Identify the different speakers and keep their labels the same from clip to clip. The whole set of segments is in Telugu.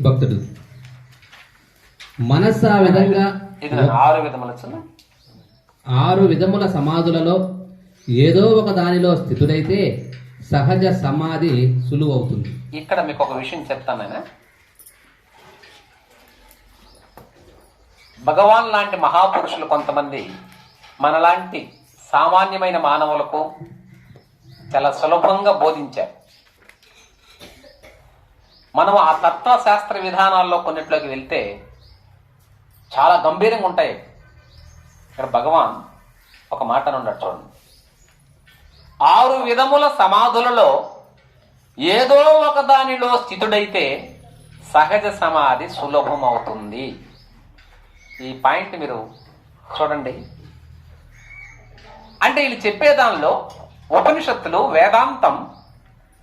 Speaker 1: భక్తుడు. మనస్సు ఆ విధంగా
Speaker 2: ఆరు విధముల
Speaker 1: ఆరు విధముల సమాధులలో ఏదో ఒక దానిలో స్థితుడైతే సహజ సమాధి సులువవుతుంది.
Speaker 2: ఇక్కడ మీకు ఒక విషయం చెప్తాను నేను. భగవాన్ లాంటి మహాపురుషులు కొంతమంది మనలాంటి సామాన్యమైన మానవులకు చాలా సులభంగా బోధించారు. మనం ఆ తత్వశాస్త్ర విధానాల్లో కొన్నిట్లోకి వెళ్తే చాలా గంభీరంగా ఉంటాయి. ఇక్కడ భగవాన్ ఒక మాట చూడండి ఆరు విధముల సమాధులలో ఏదో ఒక దానిలో స్థితుడైతే సహజ సమాధి సులభం అవుతుంది ఈ పాయింట్ మీరు చూడండి. అంటే వీళ్ళు చెప్పే దానిలో ఉపనిషత్తులు వేదాంతం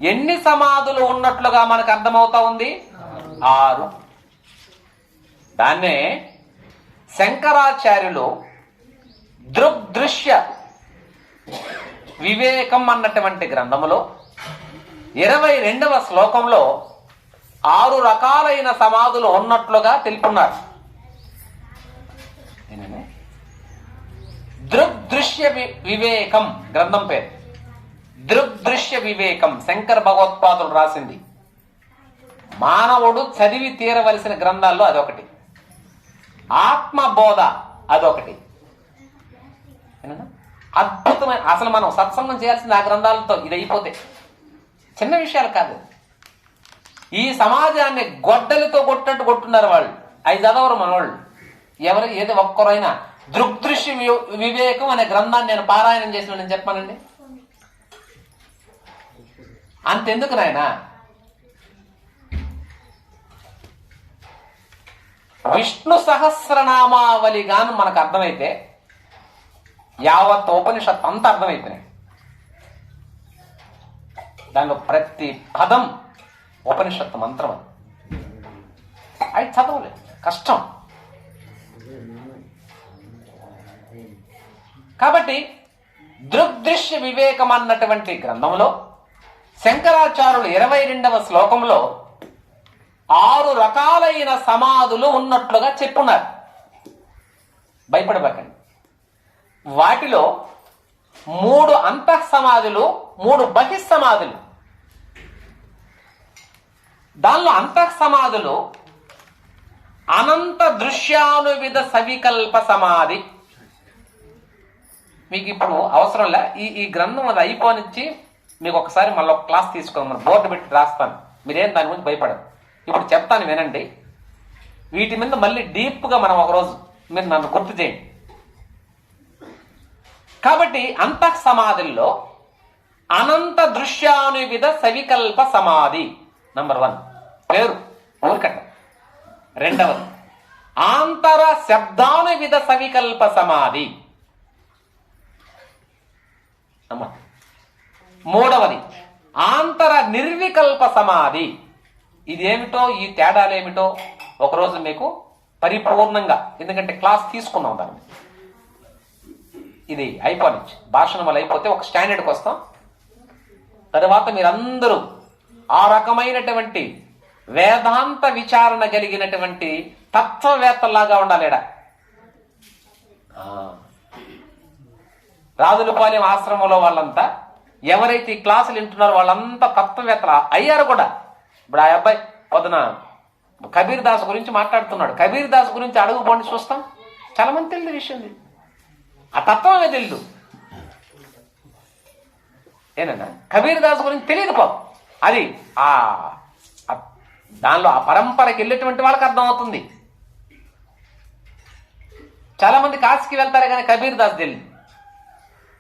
Speaker 2: ఎన్ని సమాధులు ఉన్నట్లుగా మనకు అర్థమవుతా ఉంది? ఆరు. దాన్నే శంకరాచార్యులు దృగ్దృశ్య వివేకం అన్నటువంటి గ్రంథములో ఇరవై రెండవ శ్లోకంలో ఆరు రకాలైన సమాధులు ఉన్నట్లుగా తెలుపున్నారు. దృగ్దృశ్య వి- వివేకం గ్రంథం పేరు. దృగ్దృశ్య వివేకం. శంకర భగవత్పాదులు రాసింది. మానవుడు చదివి తీరవలసిన గ్రంథాల్లో అదొకటి. ఆత్మబోధ అదొకటి. అద్భుతమైన అసలు మనం సత్సంగం చేయాల్సిన ఆ గ్రంథాలతో ఇది అయిపోతే చిన్న విషయాలు కాదు. ఈ సమాజాన్ని గొడ్డలతో కొట్టినట్టు కొట్టున్నారు వాళ్ళు. అవి చదవరు మనవాళ్ళు. ఎవరు ఏది ఒక్కరైనా దృగ్దృశ్య వివేకం అనే గ్రంథాన్ని నేను పారాయణం చేసిన నేను చెప్పానండి. అంతెందుకు నాయన? విష్ణు సహస్రనామావళి గాను మనకు అర్థమైతే యావత్ ఉపనిషత్ అంతా అర్థమైపోయినాయి. దానిలో ప్రతి పదం ఉపనిషత్తు మంత్రం అది. అది చదవలేదు కష్టం. కాబట్టి దృగ్దృశ్య వివేకం అన్నటువంటి గ్రంథంలో శంకరాచార్యులు ఇరవై రెండవ శ్లోకంలో ఆరు రకాలైన సమాధులు ఉన్నట్లుగా చెప్పున్నారు. భయపడబకండి. వాటిలో మూడు అంతః సమాధులు మూడు బహిస్సమాధులు. దానిలో అంతః సమాధులు అనంత దృశ్యానువిధ సవికల్ప సమాధి. మీకు ఇప్పుడు అవసరంలే ఈ ఈ గ్రంథం అది అయిపోనిచ్చి మీకు ఒకసారి మళ్ళీ ఒక క్లాస్ తీసుకోమని బోర్డు పెట్టి రాస్తాను. మీరేం దాని గురించి భయపడదు ఇప్పుడు చెప్తాను వినండి. వీటి మీద మళ్ళీ డీప్గా మనం ఒకరోజు మీరు నన్ను గుర్తు చేయండి. కాబట్టి అంతః సమాధుల్లో అనంత దృశ్యానువిధ సవికల్ప సమాధి. నంబర్ వన్ పేరు. ఊరికట్ట. రెండవది. ఆంతర శబ్దానువిధ సవికల్ప సమాధి. అమ్మా. మూడవది ఆంతర నిర్వికల్ప సమాధి. ఇదేమిటో ఈ తేడాలేమిటో ఒకరోజు మీకు పరిపూర్ణంగా ఎందుకంటే క్లాస్ తీసుకున్నాం దాన్ని. ఇది అయిపోనిచ్చు భాషణం వల్ల అయిపోతే ఒక స్టాండర్డ్కి వస్తాం. తర్వాత మీరందరూ ఆ రకమైనటువంటి వేదాంత విచారణ కలిగినటువంటి తత్వవేత్తలాగా ఉండాలిడా? రాజులపాలెం ఆశ్రమంలో వాళ్ళంతా ఎవరైతే ఈ క్లాసులు వింటున్నారో వాళ్ళంతా తత్వవేత్తలు. అయ్యారు కూడా. ఇప్పుడు ఆ అబ్బాయి పొద్దున కబీర్ దాస్ గురించి మాట్లాడుతున్నాడు. కబీర్ దాస్ గురించి అడుగు చూస్తాం. చాలా మంది తెలియదు విషయం ఆ తత్వమే తెలియదు ఏనన్నా? కబీర్ దాస్ గురించి తెలియదు పాపం అది ఆ దానిలో ఆ పరంపరకి వెళ్ళేటువంటి వాళ్ళకి అర్థమవుతుంది చాలా మంది కాశీకి వెళ్తారు కానీ కబీర్ దాస్ తెలియదు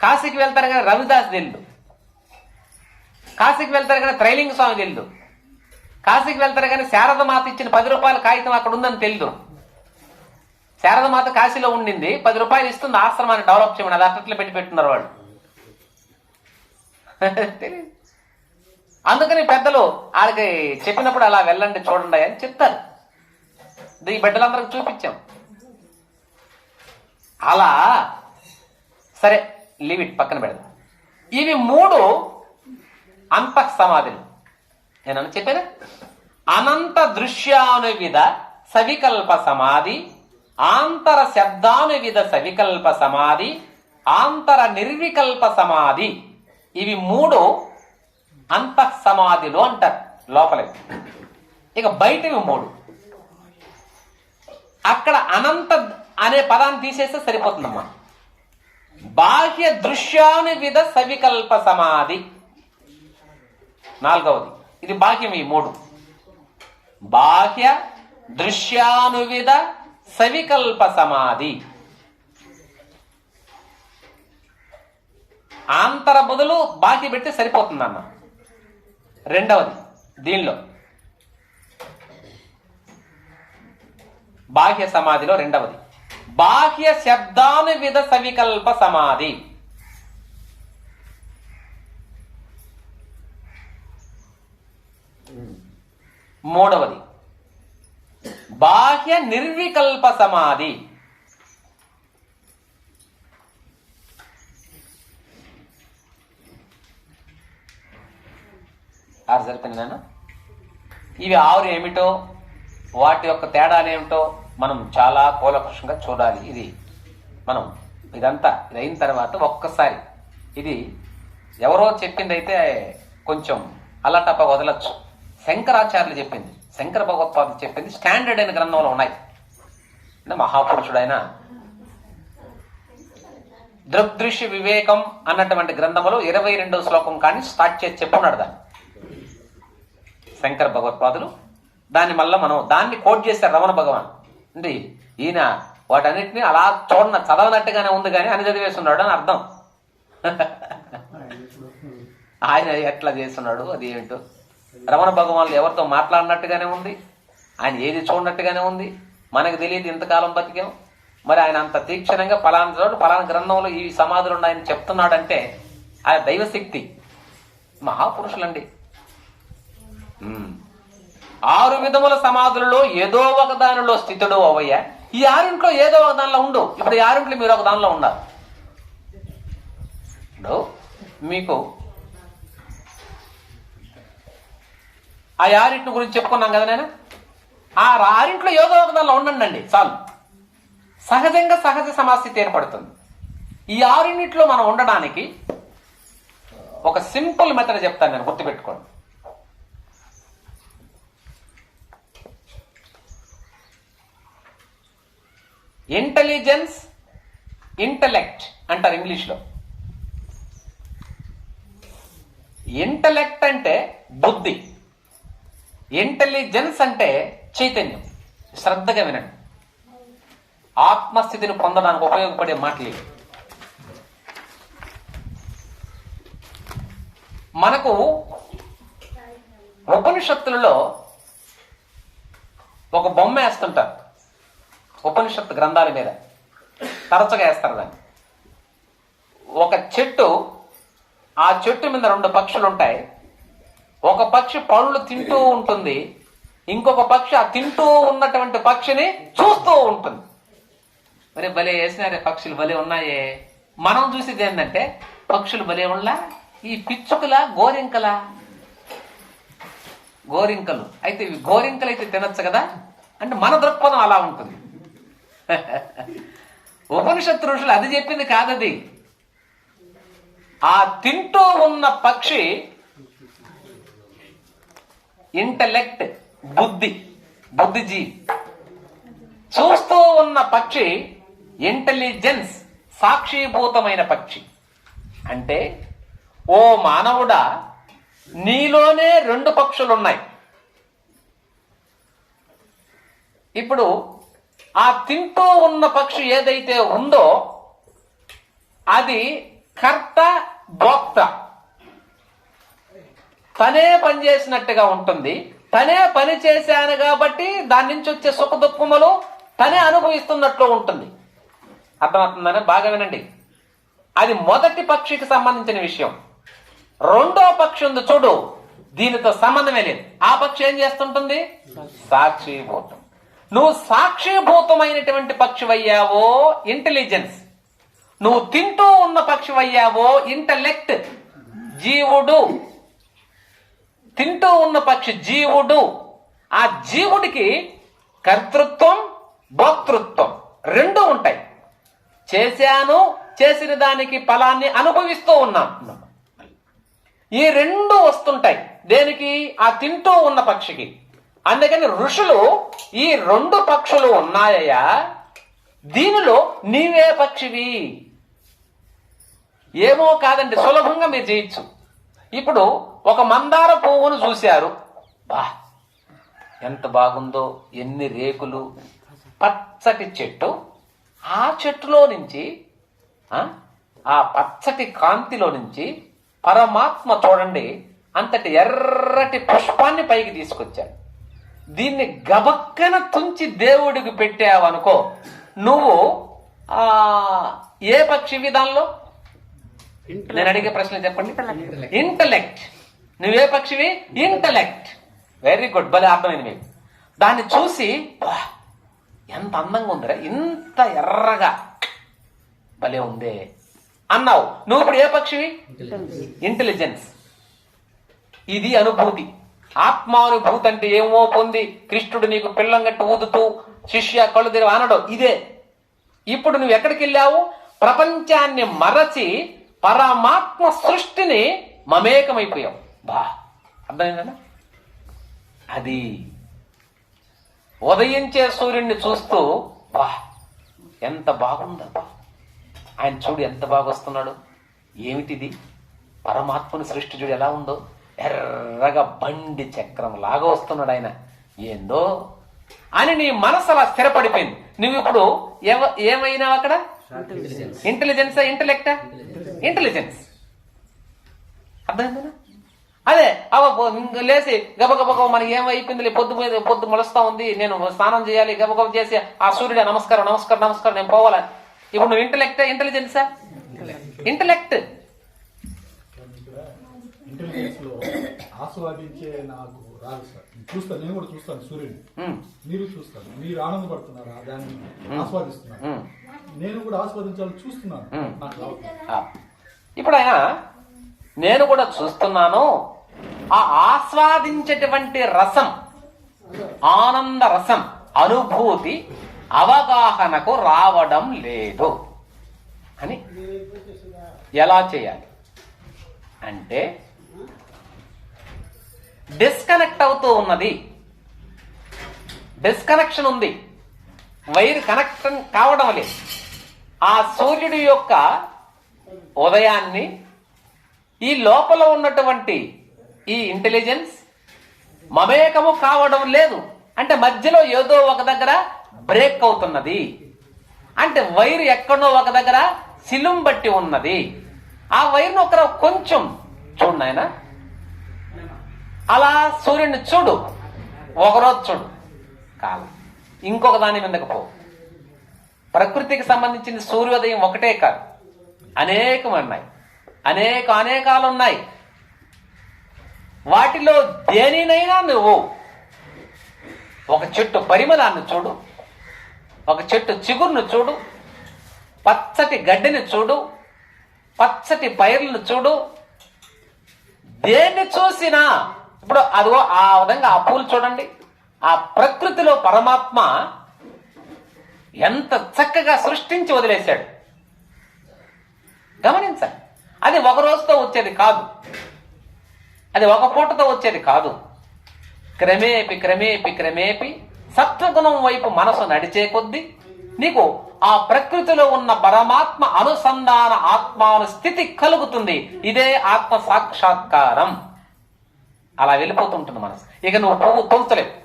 Speaker 2: కాశీకి వెళ్తారు కానీ రవిదాస్ తెలియదు కాశీకి వెళ్తారు కానీ త్రైలింగ స్వామి తెలియదు కాశీకి వెళ్తారు కానీ శారద మాత ఇచ్చిన పది రూపాయల కాగితం అక్కడ ఉందని తెలియదు శారద మాత కాశీలో ఉండింది పది రూపాయలు ఇస్తుంది ఆశ్రమాన్ని డెవలప్ చేయమని అది అట్లట్లో పెట్టి పెట్టున్నారు వాళ్ళు. అందుకని పెద్దలు వాళ్ళకి చెప్పినప్పుడు అలా వెళ్ళండి చూడండి అని చెప్తారు. ఈ బిడ్డలందరికి చూపించాం. అలా సరే లీవ్ ఇట్ పక్కన పెడదాం. ఇవి మూడు అంతః సమాధిని నేను చెప్పాను అనంత దృశ్యానువిధ సవికల్ప సమాధి ఆంతర శబ్దానువిధ సవికల్ప సమాధి ఆంతర నిర్వికల్ప సమాధి. ఇవి మూడు అంతః సమాధిలో అంటారు లోపలే ఇక బయటవి మూడు. అక్కడ అనంత అనే పదాన్ని తీసేస్తే సరిపోతుందమ్మా. బాహ్య దృశ్యానువిధ సవికల్ప సమాధి. నాలుగవది. ఇది బాహ్యం ఈ మూడు. బాహ్య దృశ్యానువిధ సవికల్ప సమాధి. ఆంతర బదులు బాహ్య పెడితే సరిపోతుందన్న. రెండవది దీనిలో. బాహ్య సమాధిలో రెండవది. బాహ్య శబ్దానువిధ సవికల్ప సమాధి. మూడవది. బాహ్య నిర్వికల్ప సమాధి. ఆరు సరిపోయింది ఇవి ఆరు ఏమిటో వాటి యొక్క తేడాలు ఏమిటో మనం చాలా కూలకృషంగా చూడాలి. ఇది మనం ఇదంతా ఇది అయిన తర్వాత ఒక్కసారి ఇది ఎవరో చెప్పింది అయితే కొంచెం అల్లటప్ప వదలచ్చు. శంకరాచార్యులు చెప్పింది. శంకర భగవత్పాదులు చెప్పింది. స్టాండర్డ్ అయిన గ్రంథంలో ఉన్నాయి. అంటే మహాపురుషుడైన దృగ్దృశ్య వివేకం అన్నటువంటి గ్రంథంలో ఇరవై రెండవ శ్లోకం కానీ స్టార్ట్ చేసి చెప్పున్నాడు దాన్ని శంకర భగవత్పాదులు దాన్ని మళ్ళా మనం దాన్ని కోట్ చేశారు రమణ భగవాన్. అంటే ఈయన వాటన్నిటిని అలా చూడన చదవనట్టుగానే ఉంది కానీ అని చదివేస్తున్నాడు అని అర్థం. ఆయన ఎట్లా చేస్తున్నాడు అది ఏంటో. రమణ భగవాన్లు ఎవరితో మాట్లాడినట్టుగానే ఉంది? ఆయన ఏది చూడనట్టుగానే ఉంది? మనకు తెలియదు ఇంతకాలం బతికాం. మరి ఆయన అంత తీక్షణంగా పలానా చోటు పలానా గ్రంథంలో ఈ సమాధులు ఉన్నాయని చెప్తున్నాడంటే ఆయన దైవశక్తి. మహాపురుషులండి. ఆరు విధముల సమాధులలో ఏదో ఒక దానిలో స్థితుడు అవయ్యా ఈ ఆరింట్లో ఏదో ఒక దానిలో ఉండు. ఇప్పుడు ఈ ఆరింట్లో మీరు ఒక దానిలో ఉండాలి. మీకు ఆ ఆరింటి గురించి చెప్పుకున్నాం కదా నేను ఆ ఆరింట్లో ఏదో ఒక దానిలో ఉండండి అండి చాలు. సహజంగా సహజ సమాస్థితి ఏర్పడుతుంది ఈ ఆరింటిలో మనం ఉండడానికి ఒక సింపుల్ మెథడ్ చెప్తాను నేను గుర్తుపెట్టుకోండి. ఇంటెలిజెన్స్ ఇంటలెక్ట్ అంటారు ఇంగ్లీష్లో. ఇంటలెక్ట్ అంటే బుద్ధి. ఇంటెలిజెన్స్ అంటే చైతన్యం. శ్రద్ధగా వినండి. ఆత్మస్థితిని పొందడానికి ఉపయోగపడే మాటలు మనకు ఉపనిషత్తులలో ఒక బొమ్మ వేస్తుంటారు. ఉపనిషత్తు గ్రంథాల మీద. తరచుగా వేస్తారు దాన్ని. ఒక చెట్టు ఆ చెట్టు మీద రెండు పక్షులు ఉంటాయి. ఒక పక్షి పళ్ళు తింటూ ఉంటుంది ఇంకొక పక్షి ఆ తింటూ ఉన్నటువంటి పక్షిని చూస్తూ ఉంటుంది. మరి భలే వేసినారే పక్షులు భలే ఉన్నాయే. మనం చూసేది ఏంటంటే పక్షులు భలే ఉన్నా ఈ పిచ్చుకల గోరింకల. గోరింకలు. అయితే ఇవి గోరింకలు అయితే తినచ్చు కదా? అంటే మన దృక్పథం అలా ఉంటుంది. ఉపనిషత్తు ఋషులు అది చెప్పింది కాదది. ఆ తింటూ ఉన్న పక్షి ఇంటలెక్ట్ బుద్ధి బుద్ధిజీవి చూస్తూ ఉన్న పక్షి ఇంటెలిజెన్స్ సాక్షిభూతమైన పక్షి. అంటే ఓ మానవుడా నీలోనే రెండు పక్షులు ఉన్నాయి ఇప్పుడు ఆ తింటూ ఉన్న పక్షి ఏదైతే ఉందో అది కర్త భోక్త. తనే పనిచేసినట్టుగా ఉంటుంది. తనే పని చేశాను కాబట్టి దాని నుంచి వచ్చే సుఖ దుఃఖములు తనే అనుభవిస్తున్నట్లు ఉంటుంది. అర్థమవుతుందని? బాగా వినండి. అది మొదటి పక్షికి సంబంధించిన విషయం. రెండో పక్షి ఉంది చూడు. దీనితో సంబంధమే లేదు. ఆ పక్షి ఏం చేస్తుంటుంది? సాక్షిభూతం నువ్వు సాక్షిభూతమైనటువంటి పక్షివయ్యావో? ఇంటెలిజెన్స్. నువ్వు తింటూ ఉన్న పక్షివయ్యావో? ఇంటలెక్ట్. జీవుడు. తింటూ ఉన్న పక్షి జీవుడు ఆ జీవుడికి కర్తృత్వం భోక్తృత్వం రెండు ఉంటాయి. చేశాను చేసిన దానికి ఫలాన్ని అనుభవిస్తూ ఉన్నాం. ఈ రెండు వస్తుంటాయి. దేనికి? ఆ తింటూ ఉన్న పక్షికి. అందుకని ఋషులు ఈ రెండు పక్షులు ఉన్నాయా దీనిలో నీవే పక్షివి. ఏమో కాదండి సులభంగా మీరు చేయొచ్చు ఇప్పుడు ఒక మందార పువ్వును చూశారు. బా ఎంత బాగుందో ఎన్ని రేకులు పచ్చటి చెట్టు. ఆ చెట్టులో నుంచి ఆ, పచ్చటి కాంతిలో నుంచి పరమాత్మ చూడండి అంతటి ఎర్రటి పుష్పాన్ని పైకి తీసుకొచ్చాడు. దీన్ని గబక్కన తుంచి దేవుడికి పెట్టావనుకో నువ్వు ఆ ఏ పక్షి దానిలో నేను అడిగే ప్రశ్న చెప్పండి. ఇంటలెక్ట్ నువ్వే పక్షివి? ఇంటలెక్ట్ వెరీ గుడ్ భలే అర్థమైంది మీకు. దాన్ని చూసి "వా, ఎంత అందంగా ఉందిరా ఇంత ఎర్రగా. భలే ఉందే. అన్నావు. నువ్వు ఇప్పుడు ఏ పక్షివి? ఇంటెలిజెన్స్ ఇది అనుభూతి. ఆత్మానుభూతి అంటే ఏమో పొంది కృష్ణుడు నీకు పిల్లంగట్టి ఊదుతూ శిష్య కళ్ళు తెరివి అనడు ఇదే. ఇప్పుడు నువ్వు ఎక్కడికి వెళ్ళావు? ప్రపంచాన్ని మరచి పరమాత్మ సృష్టిని మమేకమైపోయావు. బా అర్థమైందా అది ఉదయించే సూర్యుడిని చూస్తూ బా ఎంత బాగుందబ్బా. ఆయన చూడు ఎంత బాగా వస్తున్నాడు ఏమిటిది? పరమాత్మని సృష్టి చూడు ఎలా ఉందో. ఎర్రగా బండి చక్రం లాగా వస్తున్నాడు ఆయన. ఏందో? అని నీ మనసు అలా స్థిరపడిపోయింది. నువ్వు ఇప్పుడు ఎవ ఏమైనావు అక్కడ? ఇంటెలిజెన్సా ఇంటలెక్టా ఇంటెలిజెన్స్ అర్థమైందా? అదే అవ లేచి గబగబగ మనకి ఏమైపోయింది పొద్దు మీద పొద్దు మొలుస్తా ఉంది. నేను స్నానం చేయాలి గబగబ చేసి ఆ సూర్యుడు నమస్కారం నమస్కారం నమస్కారం నేను పోవాలని ఇప్పుడు నువ్వు ఇంటలెక్ట్ ఇంటెలిజెన్సా ఇంటలెక్ట్
Speaker 3: ఇంటెలిజెన్స్లో ఆస్వాదించే నాకు రాదు సార్. చూస్తాను నేను కూడా చూస్తాను సూర్యుడిని. మీరు చూస్తారు మీరు ఆనందపడుతున్నారా దాన్ని ఆస్వాదిస్తున్నారు? నేను కూడా ఆస్వాదించాలని చూస్తున్నాను. నాకు
Speaker 2: ఇప్పుడు ఆయన నేను కూడా చూస్తున్నాను. ఆ ఆస్వాదించేటువంటి రసం ఆనంద రసం అనుభూతి అవగాహనకు రావడం లేదు. అని ఎలా చేయాలి? అంటే డిస్కనెక్ట్ అవుతూ ఉన్నది. డిస్కనెక్షన్ ఉంది. వైర్ కనెక్షన్ కావడం లేదు. ఆ సూర్యుడి యొక్క ఉదయాన్ని ఈ లోపల ఉన్నటువంటి ఈ ఇంటెలిజెన్స్ మమేకము కావడం లేదు. అంటే మధ్యలో ఏదో ఒక దగ్గర బ్రేక్ అవుతున్నది. అంటే వైర్ ఎక్కడో ఒక దగ్గర సిలుం బట్టి ఉన్నది. ఆ వైర్ను ఒక కొంచెం చూడు నాయనా. అలా సూర్యుడిని చూడు. ఒకరోజు చూడు. కాలం ఇంకొక దాని మీదకి పో. ప్రకృతికి సంబంధించిన సూర్యోదయం ఒకటే కాదు. అనేకం ఉన్నాయి. అనేక అనేకాలు ఉన్నాయి వాటిలో దేనినైనా నువ్వు ఒక చెట్టు పరిమళాన్ని చూడు ఒక చెట్టు చిగురును చూడు పచ్చటి గడ్డిని చూడు పచ్చటి పైర్లను చూడు దేన్ని చూసినా ఇప్పుడు అదిగో ఆ విధంగా ఆ పూలు చూడండి. ఆ ప్రకృతిలో పరమాత్మ ఎంత చక్కగా సృష్టించి వదిలేశాడు. గమనించండి. అది ఒక రోజుతో వచ్చేది కాదు. అది ఒక పూటతో వచ్చేది కాదు. క్రమేపి క్రమేపి క్రమేపి సత్వగుణం వైపు మనసు నడిచే కొద్దీ నీకు ఆ ప్రకృతిలో ఉన్న పరమాత్మ అనుసంధాన ఆత్మాను స్థితి కలుగుతుంది. ఇదే ఆత్మ సాక్షాత్కారం. అలా వెళ్ళిపోతుంటుంది మనసు. ఇక నువ్వు పువ్వు తుంచలేవు.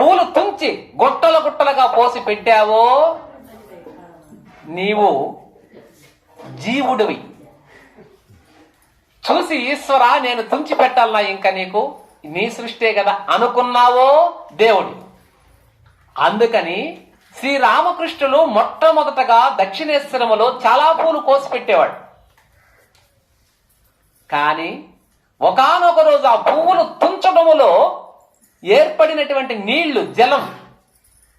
Speaker 2: పూలు తుంచి గుట్టల గుట్టలుగా పోసి పెట్టావో నీవు జీవుడివి. చూసి ఈశ్వర నేను తుంచి పెట్టాలనా ఇంకా నీకు నీ సృష్టే కదా అనుకున్నావో దేవుడు. అందుకని శ్రీరామకృష్ణులు మొట్టమొదటగా దక్షిణేశ్వరములో చాలా పూలు కోసి పెట్టేవాడు. కానీ ఒకానొక రోజు ఆ పువ్వులు తుంచడములో ఏర్పడినటువంటి నీళ్ళు జలం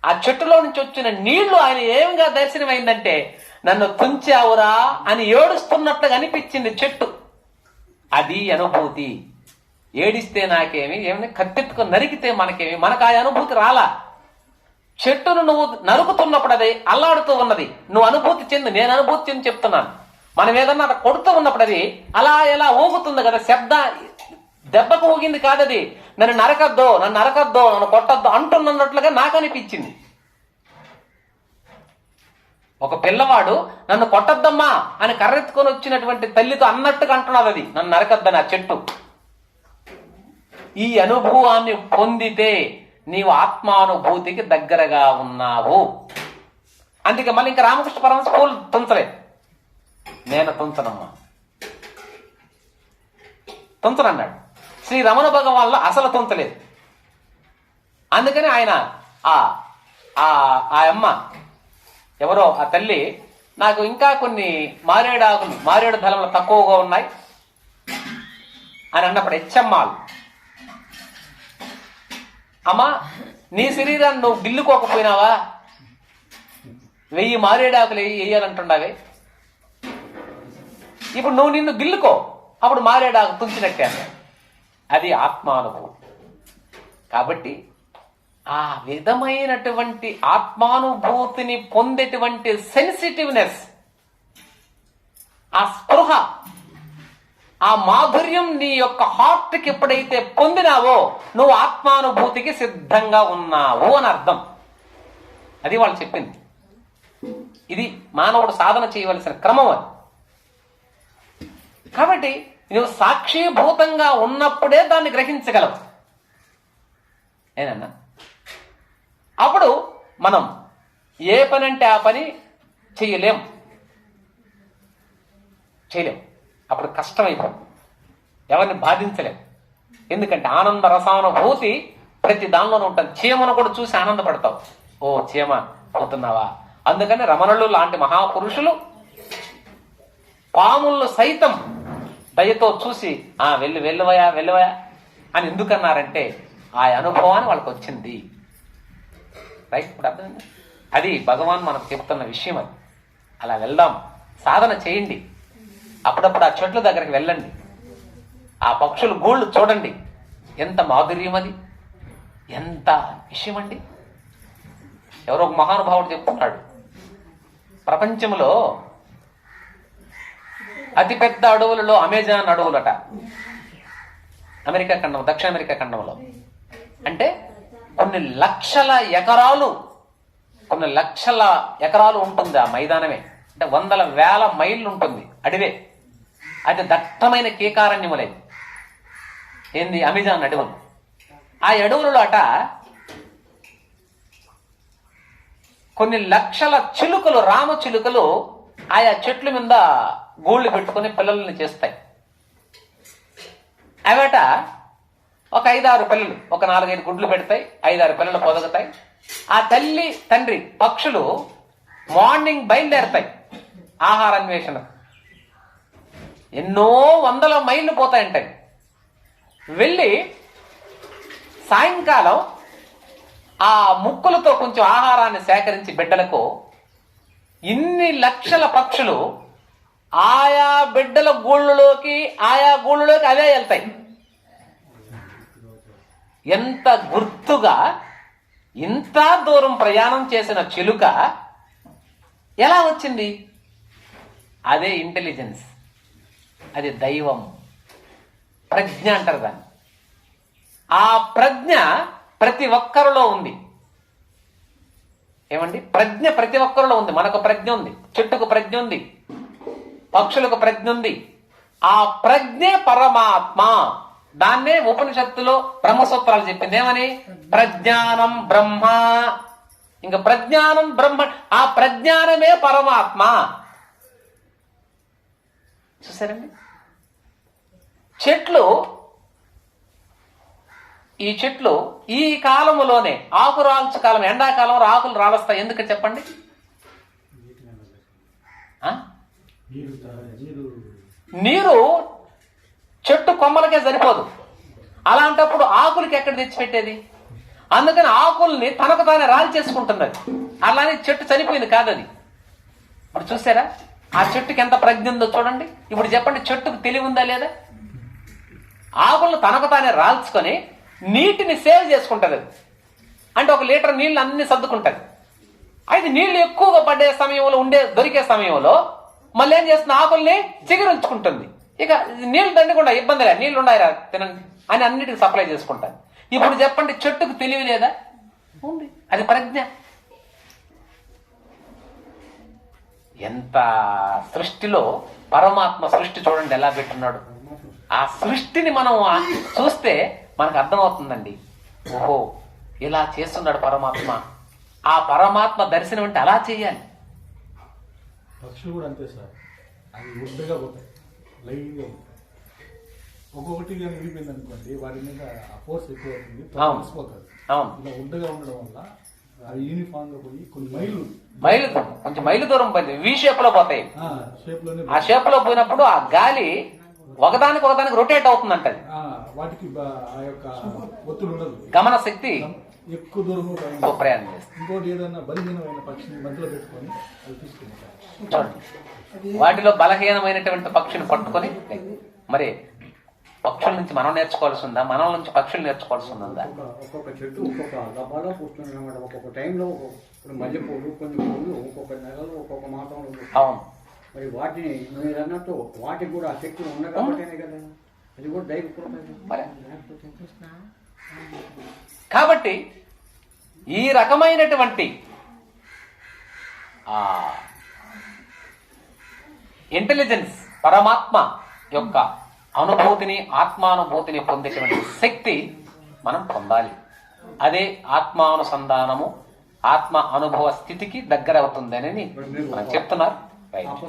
Speaker 2: ఆ చెట్టులో నుంచి వచ్చిన నీళ్ళు ఆయన ఏమిగా దర్శనమైందంటే నన్ను తుంచావురా అని ఏడుస్తున్నట్టుగా అనిపించింది చెట్టు. అది అనుభూతి. ఏడిస్తే నాకేమి ఏమి కత్తెత్తుకొని నరికితే మనకేమి మనకు ఆ అనుభూతి రాలా. చెట్టును నువ్వు నరుకుతున్నప్పుడు అది అల్లాడుతూ ఉన్నది. నువ్వు అనుభూతి చెంది నేను అనుభూతి చెంది చెప్తున్నాను. మనం ఏదన్నా అక్కడ కొడుతూ ఉన్నప్పుడు అది అలా ఎలా ఊగుతుంది కదా శబ్ద దెబ్బకు ఊగింది కాదది. నన్ను నరకద్దో నన్ను నరకద్దో నన్ను కొట్టద్దో అంటున్నట్లుగా నాకు అనిపించింది. ఒక పిల్లవాడు నన్ను కొట్టద్దమ్మా అని కర్రెత్తుకొని వచ్చినటువంటి తల్లితో అన్నట్టుగా అంటున్నది అది. నన్ను నరకద్దని ఆ చెట్టు. ఈ అనుభవాన్ని పొందితే నీవు ఆత్మానుభూతికి దగ్గరగా ఉన్నావు. అందుకే మళ్ళీ ఇంకా రామకృష్ణ పరమహంస పూలు తుంచలే. నేను తుంచనమ్మా. తుంచనన్నాడు. శ్రీ రమణ భగవాన్లో అసలు తుంచలేదు. అందుకని ఆయన ఆ ఆ ఆ అమ్మ ఎవరో ఆ తల్లి నాకు ఇంకా కొన్ని మారేడాకులు మారేడు ధరలు తక్కువగా ఉన్నాయి అని అన్నప్పుడు హెచ్చమ్మాలు అమ్మా నీ శరీరాన్ని నువ్వు గిల్లుకోకపోయినావా? వెయ్యి మారేడాకులు వెయ్యి వేయాలంటున్నావే ఇప్పుడు నువ్వు నిన్ను గిల్లుకో. అప్పుడు మారేడాకు తుంచినట్టే. అది ఆత్మానుభవం. కాబట్టి ఆ విధమైనటువంటి ఆత్మానుభూతిని పొందేటువంటి సెన్సిటివ్నెస్ ఆ స్పృహ ఆ మాధుర్యం నీ యొక్క హార్ట్కి ఎప్పుడైతే పొందినావో నువ్వు ఆత్మానుభూతికి సిద్ధంగా ఉన్నావు అని అర్థం. అది వాళ్ళు చెప్పింది. ఇది మానవుడు సాధన చేయవలసిన క్రమం అది. కాబట్టి నువ్వు సాక్షిభూతంగా ఉన్నప్పుడే దాన్ని గ్రహించగలవు. ఏనన్నా? అప్పుడు మనం ఏ పని అంటే ఆ పని చేయలేం. చేయలేం. అప్పుడు కష్టమైపోం. ఎవరిని బాధించలేం. ఎందుకంటే ఆనంద రసానుభూతి ప్రతి దానిలోనూ ఉంటుంది. చీమను కూడా చూసి ఆనందపడతావు. ఓ చీమ పోతున్నావా? అందుకని రమణులు లాంటి మహాపురుషులు పాములను సైతం దయతో చూసి ఆ వెళ్ళి వెళ్ళవయా వెళ్ళవయా అని ఎందుకన్నారంటే ఆ అనుభవాన్ని వాళ్ళకి వచ్చింది రైట్ ఇప్పుడు అర్థమైందా అది భగవాన్ మనకు చెప్తున్న విషయం అది. అలా వెళ్దాం. సాధన చేయండి. అప్పుడప్పుడు ఆ చెట్ల దగ్గరికి వెళ్ళండి. ఆ పక్షులు గూళ్ళు చూడండి. ఎంత మాధుర్యం అది. ఎంత విషయం అండి. ఎవరో ఒక మహానుభావుడు చెప్తున్నాడు. ప్రపంచంలో అతిపెద్ద అడవులలో అమెజాన్ అడవులట. అమెరికా ఖండం దక్షిణ అమెరికా ఖండంలో. అంటే కొన్ని లక్షల ఎకరాలు కొన్ని లక్షల ఎకరాలు ఉంటుంది ఆ మైదానమే. అంటే వందల వేల మైళ్ళు ఉంటుంది అడవే. అది దట్టమైన కీకారణ్యములేదు ఏంది? అమెజాన్ అడవులు. ఆ అడవులలో అట కొన్ని లక్షల చిలుకలు రామ చిలుకలు ఆయా చెట్ల మీద గూళ్ళు పెట్టుకుని పిల్లల్ని చేస్తాయి. అవట ఒక ఐదారు పిల్లలు ఒక నాలుగైదు గుడ్లు పెడతాయి ఐదారు పిల్లలు పొదగుతాయి. ఆ తల్లి తండ్రి పక్షులు మార్నింగ్ బయలుదేరతాయి. ఆహార అన్వేషణ ఎన్నో వందల మైళ్ళు పోతాయంటాయి. వెళ్ళి సాయంకాలం ఆ ముక్కులతో కొంచెం ఆహారాన్ని సేకరించి బిడ్డలకు ఇన్ని లక్షల పక్షులు ఆయా బిడ్డల గూళ్ళలోకి ఆయా గూళ్ళలోకి అవే వెళ్తాయి. ఎంత గుర్తుగా ఇంత దూరం ప్రయాణం చేసిన చిలుక ఎలా వచ్చింది? అదే ఇంటెలిజెన్స్. అది దైవం. ప్రజ్ఞ అంటారు దాన్ని. ఆ ప్రజ్ఞ ప్రతి ఒక్కరిలో ఉంది. ఏమండి? ప్రజ్ఞ ప్రతి ఒక్కరిలో ఉంది. మనకు ప్రజ్ఞ ఉంది. చెట్టుకు ప్రజ్ఞ ఉంది. పక్షులకు ప్రజ్ఞ ఉంది. ఆ ప్రజ్ఞే పరమాత్మ. దాన్నే ఉపనిషత్తులో బ్రహ్మసూత్రాలు చెప్పింది. ఏమని? ప్రజ్ఞానం బ్రహ్మ. ఇంకా ప్రజ్ఞానం బ్రహ్మ ఆ ప్రజ్ఞానమే పరమాత్మ. చూసారండి? చెట్లు ఈ చెట్లు ఈ కాలములోనే ఆకు రాల్చు కాలం ఎండాకాలంలో ఆకులు రాలుస్తాయి. ఎందుకు చెప్పండి?
Speaker 3: నీరు
Speaker 2: చెట్టు కొమ్మలకే సరిపోదు. అలాంటప్పుడు ఆకులకి ఎక్కడ తెచ్చిపెట్టేది? అందుకని ఆకుల్ని తనకు తానే రాలి చేసుకుంటున్నది అలానే చెట్టు చనిపోయింది కాదది ఇప్పుడు చూసారా? ఆ చెట్టుకి ఎంత ప్రజ్ఞ ఉందో చూడండి. ఇప్పుడు చెప్పండి చెట్టుకు తెలివి ఉందా లేదా? ఆకులను తనకు తానే రాల్చుకొని నీటిని సేవ్ చేసుకుంటుంది. అది అంటే ఒక లీటర్ నీళ్ళు అన్ని సర్దుకుంటుంది. అయితే నీళ్ళు ఎక్కువగా పడే సమయంలో ఉండే దొరికే సమయంలో మళ్ళీ ఏం చేస్తుంది? ఆకుల్ని చిగురించుకుంటుంది. ఇక నీళ్ళు దండకుండా ఇబ్బంది లేదు. నీళ్ళు ఉన్నాయిరా తినండి. అని అన్నిటికి సప్లై చేసుకుంటాను ఇప్పుడు చెప్పండి చెట్టుకు తెలివి లేదా? ఉంది. అది ప్రజ్ఞ. ఎంత సృష్టిలో పరమాత్మ సృష్టి చూడండి ఎలా పెట్టున్నాడు. ఆ సృష్టిని మనం చూస్తే మనకు అర్థమవుతుందండి. ఓహో ఇలా చేస్తున్నాడు పరమాత్మ. ఆ పరమాత్మ దర్శనం అంటే అలా చేయాలి.
Speaker 3: పక్షులు కూడా అంతే సార్. అవి పోతాయి. లైన్గా పోతాయి ఒక్కొక్కటి కానీ విడిపోయింది అనుకోండి వాటి మీద ఆ ఫోర్స్ ఎక్కువ అవుతుంది. తెలిసిపోతుంది ఇలా ఒడ్డుగా ఉండడం వల్ల అవి యూనిఫామ్గా పోయి కొన్ని మైలు
Speaker 2: మైలు కొంచెం మైలు దూరం పోయింది. వి షేప్లో పోతాయి. ఆ షేప్లో పోయినప్పుడు ఆ గాలి ఒకదానికి ఒకదానికి రొటేట్ అవుతుందంట అది
Speaker 3: వాటికి ఆ యొక్క ఒత్తిడి ఉండదు.
Speaker 2: గమన శక్తి
Speaker 3: ఎక్కువ దూరం
Speaker 2: ప్రయాణం
Speaker 3: ఇంకోటి ఏదైనా బలహీనమైన పక్షిని మధ్యలో పెట్టుకొని అది
Speaker 2: వాటిలో బలహీనమైనటువంటి పక్షిని పట్టుకొని మరి పక్షుల నుంచి మనం నేర్చుకోవాల్సి ఉందా? మనం నుంచి పక్షులు నేర్చుకోవాల్సి ఉందా?
Speaker 4: ఒక్కొక్క ఒక్కొక్క చెట్టు ఒక్కొక్క దఫాలో పూస్తుంది అనమాట ఒక్కొక్క టైంలో ఇప్పుడు మల్లెపూలు కొన్ని పూలు ఒక్కొక్క నెలలో ఒక్కొక్క మాసంలో.
Speaker 2: అవును.
Speaker 4: మరి వాటిని మీరు అన్నట్టు వాటికి కూడా ఆ శక్తులు ఉన్నాయి కాబట్టే కదా. అది కూడా దైవ
Speaker 2: కాబట్టి ఈ రకమైనటువంటి ఇంటెలిజెన్స్ పరమాత్మ యొక్క అనుభూతిని ఆత్మానుభూతిని పొందేటువంటి శక్తి మనం పొందాలి. అదే ఆత్మానుసంధానము ఆత్మ అనుభవ స్థితికి దగ్గర అవుతుందని మనం చెప్తున్నారు. రైట్